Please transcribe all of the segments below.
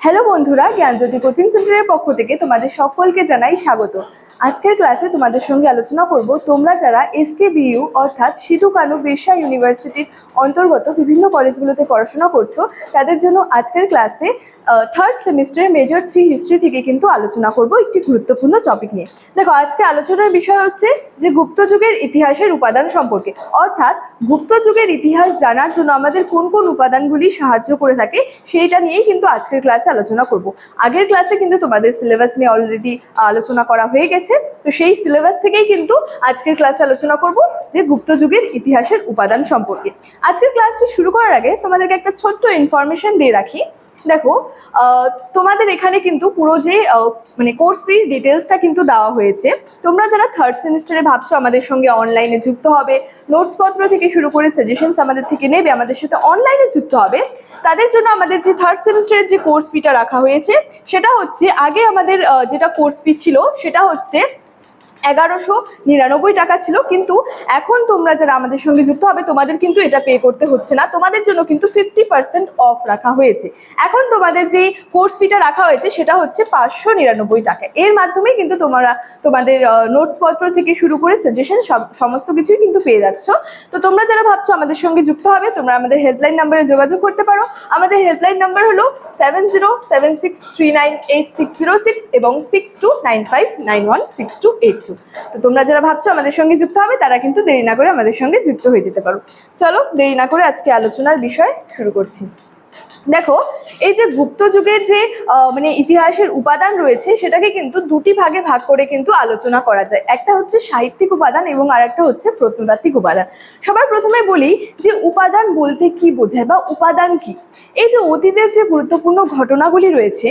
Hello বন্ধুরা জ্ঞানজ্যোতি coaching সেন্টারের পক্ষ থেকে তোমাদের সকলকে জানাই স্বাগত। আজকের ক্লাসে তোমাদের সঙ্গে আলোচনা করব, তোমরা যারা এসকে বিইউ অর্থাৎ সিধু কানু বিরসা ইউনিভার্সিটির অন্তর্গত বিভিন্ন কলেজগুলোতে পড়াশোনা করছ, তাদের জন্য আজকের ক্লাসে থার্ড সেমিস্টারের মেজর থ্রি হিস্ট্রি থেকে কিন্তু আলোচনা করব একটি গুরুত্বপূর্ণ টপিক নিয়ে। দেখো, আজকে আলোচনার বিষয় হচ্ছে যে গুপ্ত যুগের ইতিহাসের উপাদান সম্পর্কে। অর্থাৎ গুপ্ত যুগের ইতিহাস জানার জন্য আমাদের কোন কোন উপাদানগুলি সাহায্য করে থাকে, সেইটা নিয়েই কিন্তু আজকের ক্লাসে আলোচনা করব। আগের ক্লাসে কিন্তু তোমাদের সিলেবাস নিয়ে অলরেডি আলোচনা করা হয়ে গেছে। তো সেই সিলেবাস থেকেই কিন্তু আজকের ক্লাসে আলোচনা করব যে গুপ্ত যুগের ইতিহাসের উপাদান সম্পর্কে। আজকের ক্লাসটি শুরু করার আগে তোমাদেরকে একটা ছোট্ট ইনফরমেশন দিয়ে রাখি। দেখো তোমাদের এখানে কিন্তু পুরো যে মানে কোর্স ফির ডিটেলসটা কিন্তু দেওয়া হয়েছে। তোমরা যারা থার্ড সেমিস্টারে ভাবছ আমাদের সঙ্গে অনলাইনে যুক্ত হবে নোটস পত্র থেকে শুরু করে সাজেশনস আমাদের থেকে নেবে, আমাদের সাথে অনলাইনে যুক্ত হবে, তাদের জন্য আমাদের যে থার্ড সেমিস্টারের যে কোর্স ফিটা রাখা হয়েছে, সেটা হচ্ছে আগে আমাদের যেটা কোর্স ফি ছিল, সেটা হচ্ছে এগারোশো নিরানব্বই টাকা ছিল, কিন্তু এখন তোমরা যারা আমাদের সঙ্গে যুক্ত হবে, তোমাদের কিন্তু এটা পে করতে হচ্ছে না। তোমাদের জন্য কিন্তু ফিফটি পার্সেন্ট অফ রাখা হয়েছে। এখন তোমাদের যে কোর্স ফিটা রাখা হয়েছে, সেটা হচ্ছে পাঁচশো নিরানব্বই টাকা। এর মাধ্যমে কিন্তু তোমরা তোমাদের নোটস পত্র থেকে শুরু করে সাজেশন সমস্ত কিছুই কিন্তু পেয়ে যাচ্ছ। তো তোমরা যারা ভাবছ আমাদের সঙ্গে যুক্ত হবে, তোমরা আমাদের হেল্পলাইন নাম্বারে যোগাযোগ করতে পারো। আমাদের হেল্পলাইন নাম্বার হলো seven zero seven six three nine eight six zero six এবং six two nine five nine one six two eight two তো তোমরা যারা ভাবছ আমাদের সঙ্গে যুক্ত হবে, তারা কিন্তু দেরি না করে আমাদের সঙ্গে যুক্ত হয়ে যেতে পারো। চলো দেরি না করে আজকে আলোচনার বিষয় শুরু করছি। দেখো, এই যে গুপ্ত যুগের যে মানে ইতিহাসের উপাদান রয়েছে, সেটাকে কিন্তু দুটি ভাগে ভাগ করে কিন্তু আলোচনা করা যায়। একটা হচ্ছে সাহিত্যিক উপাদান এবং আর একটা হচ্ছে প্রত্নতাত্ত্বিক উপাদান। সবার প্রথমে বলি যে উপাদান বলতে কি বোঝায় বা উপাদান কি? এই যে অতীতের যে গুরুত্বপূর্ণ ঘটনাগুলি রয়েছে,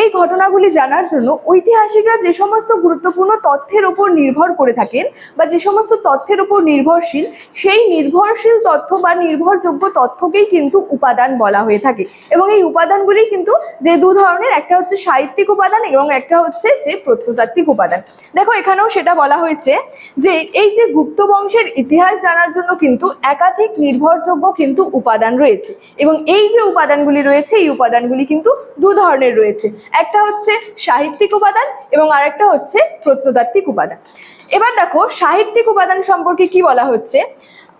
এই ঘটনাগুলি জানার জন্য ঐতিহাসিকরা যে সমস্ত গুরুত্বপূর্ণ তথ্যের উপর নির্ভর করে থাকেন বা যে সমস্ত তথ্যের উপর নির্ভরশীল, সেই নির্ভরশীল তথ্য বা নির্ভরযোগ্য তথ্যকেই কিন্তু উপাদান বলা হয়ে থাকে। এবং এই উপাদানগুলি কিন্তু যে দু ধরনের, একটা হচ্ছে সাহিত্যিক উপাদান এবং একটা হচ্ছে যে প্রত্নতাত্ত্বিক উপাদান। দেখো, এখানেও সেটা বলা হয়েছে যে এই যে গুপ্ত বংশের ইতিহাস জানার জন্য কিন্তু একাধিক নির্ভরযোগ্য কিন্তু উপাদান রয়েছে এবং এই যে উপাদানগুলি রয়েছে, এই উপাদানগুলি কিন্তু দু ধরনের রয়েছে। একটা হচ্ছে সাহিত্যিক উপাদান এবং আরেকটা হচ্ছে প্রত্নতাত্ত্বিক উপাদান। এবার দেখো, সাহিত্যিক উপাদান সম্পর্কে কি বলা হচ্ছে?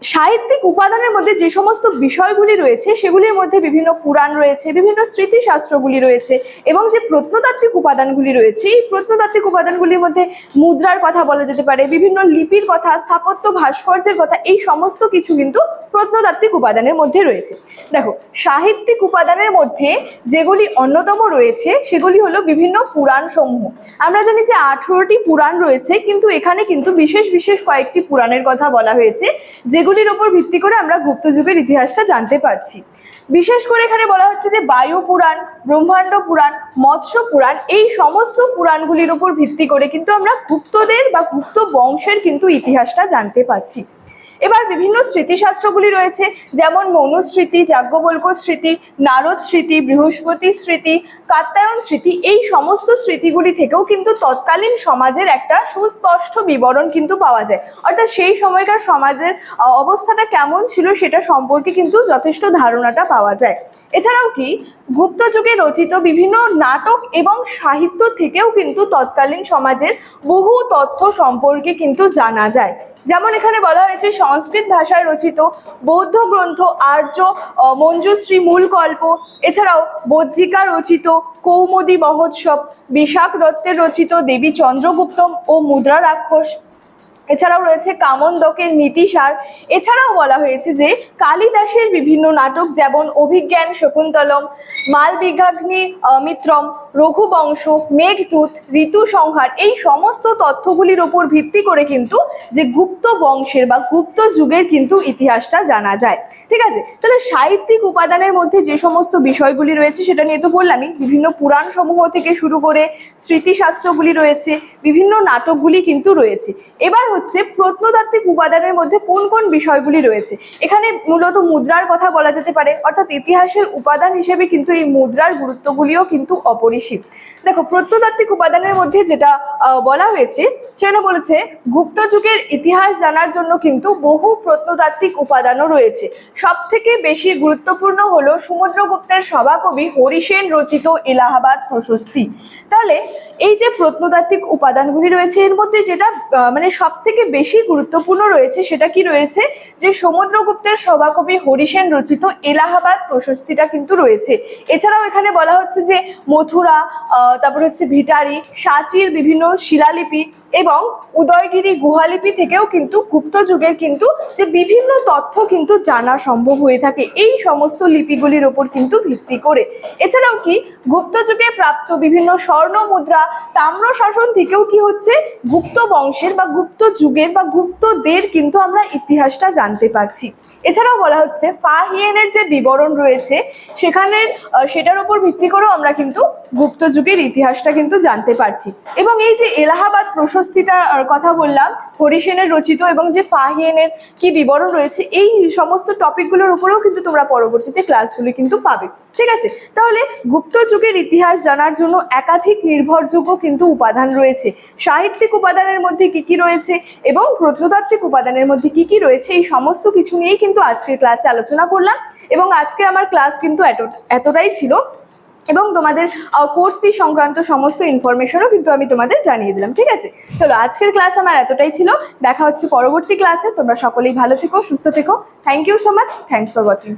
সাহিত্যিক উপাদানের মধ্যে যে সমস্ত বিষয়গুলি রয়েছে, সেগুলির মধ্যে বিভিন্ন পুরাণ রয়েছে, বিভিন্ন স্মৃতিশাস্ত্রগুলি রয়েছে এবং যে প্রত্নতাত্ত্বিক উপাদানগুলি রয়েছে, এই প্রত্নতাত্ত্বিক উপাদানগুলির মধ্যে মুদ্রার কথা বলা যেতে পারে, বিভিন্ন লিপির কথা, স্থাপত্য ভাস্কর্যের কথা, এই সমস্ত কিছু কিন্তু প্রত্নতাত্ত্বিক উপাদানের মধ্যে রয়েছে। দেখো, সাহিত্যিক উপাদানের মধ্যে যেগুলি অন্যতম রয়েছে, সেগুলি হলো বিভিন্ন পুরাণ সমূহ আমরা জানি যে আঠেরোটি পুরাণ রয়েছে, কিন্তু এখানে কিন্তু বিশেষ বিশেষ কয়েকটি পুরাণের কথা বলা হয়েছে যেগুলির ওপর ভিত্তি করে আমরা গুপ্ত যুগের ইতিহাসটা জানতে পারছি। বিশেষ করে এখানে বলা হচ্ছে যে বায়ু পুরাণ, ব্রহ্মাণ্ড পুরাণ, মৎস্য পুরাণ, এই সমস্ত পুরাণগুলির উপর ভিত্তি করে কিন্তু আমরা গুপ্তদের বা গুপ্ত বংশের কিন্তু ইতিহাসটা জানতে পারছি। এবার বিভিন্ন স্মৃতিশাস্ত্রগুলি রয়েছে, যেমন মনুস্মৃতি যাজ্ঞবল্ক স্মৃতি, নারদ স্মৃতি, বৃহস্পতি স্মৃতি, কাত্যায়ন স্মৃতি, এই সমস্ত স্মৃতিগুলি থেকেও কিন্তু তৎকালীন সমাজের একটা সুস্পষ্ট বিবরণ কিন্তু পাওয়া যায়। অর্থাৎ সেই সময়কার সমাজের অবস্থাটা কেমন ছিল সেটা সম্পর্কে কিন্তু যথেষ্ট ধারণাটা পাওয়া যায়। এছাড়াও কি, গুপ্ত যুগে রচিত বিভিন্ন নাটক এবং সাহিত্য থেকেও কিন্তু তৎকালীন সমাজের বহু তথ্য সম্পর্কে কিন্তু জানা যায়। যেমন এখানে বলা হয়েছে সংস্কৃত ভাষায় রচিত বৌদ্ধ গ্রন্থ আর্য মঞ্জুশ্রী মূলকল্প, এছাড়াও বজ্জিকা রচিত কৌমুদী মহোৎসব, বিশাখ দত্তের রচিত দেবী চন্দ্রগুপ্তম ও মুদ্রা রাক্ষস। এছাড়াও রয়েছে কামন্দকের নীতিসার এছাড়াও বলা হয়েছে যে কালিদাসের বিভিন্ন নাটক যেমন অভিজ্ঞান শকুন্তলম মালবিঘাগ্নি মিত্রম রঘুবংশ মেঘদূত, ঋতু সংহার, এই সমস্ত তথ্যগুলির ওপর ভিত্তি করে কিন্তু যে গুপ্ত বংশের বা গুপ্ত যুগের কিন্তু ইতিহাসটা জানা যায়। ঠিক আছে? তাহলে সাহিত্যিক উপাদানের মধ্যে যে সমস্ত বিষয়গুলি রয়েছে সেটা নিয়ে তো বললামই, বিভিন্ন পুরাণ সমূহ থেকে শুরু করে স্মৃতিশাস্ত্রগুলি রয়েছে, বিভিন্ন নাটকগুলি কিন্তু রয়েছে। এবার হচ্ছে প্রত্নতাত্ত্বিক উপাদানের মধ্যে কোন কোন বিষয়গুলি রয়েছে? এখানে মূলত মুদ্রার কথা বলা যেতে পারে, অর্থাৎ ইতিহাসের উপাদান হিসেবে কিন্তু এই মুদ্রার গুরুত্বগুলিও কিন্তু অপরিসীম। দেখো, প্রত্নতাত্ত্বিক উপাদানের মধ্যে যেটা বলা হয়েছে সেখানে বলেছে, গুপ্ত যুগের ইতিহাস জানার জন্য কিন্তু বহু প্রত্নতাত্ত্বিক উপাদানও রয়েছে। সব থেকে বেশি গুরুত্বপূর্ণ হলো সমুদ্রগুপ্তের সভাকবি হরিসেন রচিত এলাহাবাদ প্রশস্তি। তাহলে, এই যে প্রত্নতাত্ত্বিক উপাদানগুলি রয়েছে, এর মধ্যে যেটা মানে সব থেকে বেশি গুরুত্বপূর্ণ রয়েছে, সেটা কি রয়েছে? যে সমুদ্রগুপ্তের সভাকবি হরিসেন রচিত এলাহাবাদ প্রশস্তিটা কিন্তু রয়েছে। এছাড়াও এখানে বলা হচ্ছে যে মথুরা আহ, তারপর হচ্ছে ভিটারি সাঁচির বিভিন্ন শিলালিপি এবং উদয়গিরি গুহালিপি থেকেও কিন্তু গুপ্ত যুগের কিন্তু যে বিভিন্ন তথ্য কিন্তু জানা সম্ভব হয়ে থাকে এই সমস্ত লিপিগুলির ওপর কিন্তু ভিত্তি করে। এছাড়াও কি গুপ্ত যুগে প্রাপ্ত বিভিন্ন স্বর্ণ মুদ্রা তাম্র শাসন থেকেও কি হচ্ছে গুপ্ত বংশের বা গুপ্ত যুগের বা গুপ্তদের কিন্তু আমরা ইতিহাসটা জানতে পারছি। এছাড়াও বলা হচ্ছে ফাহিয়েনের যে বিবরণ রয়েছে সেখানের সেটার উপর ভিত্তি করেও আমরা কিন্তু গুপ্ত যুগের ইতিহাসটা কিন্তু জানতে পারছি। এবং এই যে এলাহাবাদ প্রশস্তিটার কথা বললাম, হরিসেনের রচিত এবং যে ফাহিয়েনের কি বিবরণ রয়েছে, এই সমস্ত টপিকগুলোর উপরেও কিন্তু তোমরা পরবর্তীতে ক্লাসগুলি কিন্তু পাবে। ঠিক আছে? তাহলে গুপ্ত যুগের ইতিহাস জানার জন্য একাধিক নির্ভরযোগ্য কিন্তু উপাদান রয়েছে। সাহিত্যিক উপাদানের মধ্যে কি কি রয়েছে এবং প্রত্নতাত্ত্বিক উপাদানের মধ্যে কি কি রয়েছে, এই সমস্ত কিছু নিয়েই কিন্তু আজকের ক্লাসে আলোচনা করলাম। এবং আজকে আমার ক্লাস কিন্তু এত- এতটাই ছিল। এবং তোমাদের কোর্স ফি সংক্রান্ত সমস্ত ইনফরমেশনও কিন্তু আমি তোমাদের জানিয়ে দিলাম, ঠিক আছে? চলো, আজকের ক্লাস আমার এতটাই ছিল। দেখা হচ্ছে পরবর্তী ক্লাসে তোমরা সকলেই ভালো থেকো, সুস্থ থেকো। Thank you so much thanks for watching